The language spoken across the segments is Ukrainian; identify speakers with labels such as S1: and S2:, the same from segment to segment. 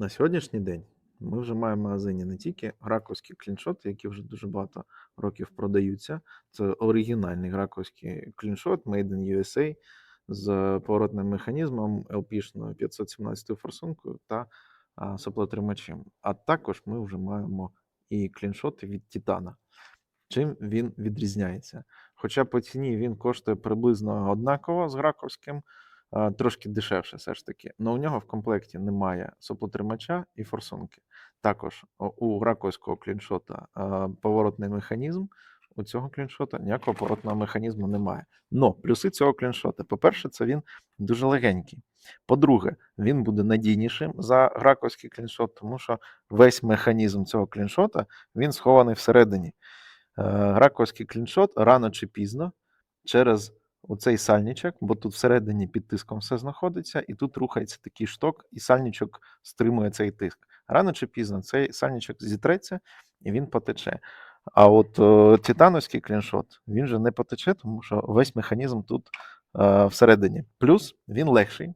S1: На сьогоднішній день ми вже маємо в магазині не тільки граковські кліншоти, які вже дуже багато років продаються. Це оригінальний граковський кліншот Made in USA з поворотним механізмом, LP-шною 517 форсункою та соплотримачем. А також ми вже маємо і кліншоти від Титана. Чим він відрізняється? Хоча по ціні він коштує приблизно однаково з граковським, трошки дешевше все ж таки. але у нього в комплекті немає соплотримача і форсунки. Також у граковського кліншота поворотний механізм. У цього кліншота ніякого поворотного механізму немає. Но плюси цього кліншота: по-перше, це він дуже легенький. По-друге, він буде надійнішим за граковський кліншот, тому що весь механізм цього кліншота він схований всередині. Е, Граковський кліншот рано чи пізно через оцей сальничок, бо тут всередині під тиском все знаходиться, і тут рухається такий шток, і сальничок стримує цей тиск. Рано чи пізно цей сальничок зітреться і він потече. А от е, титановський кліншот він же не потече, тому що весь механізм тут е, всередині. Плюс він легший.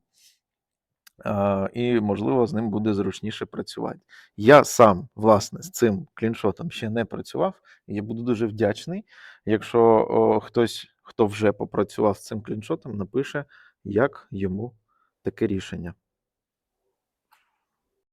S1: е, І, можливо, з ним буде зручніше працювати. Я сам, власне, з цим кліншотом ще не працював, я буду дуже вдячний, якщо о, хтось, хто вже попрацював з цим кліншотом, напише, як йому таке рішення.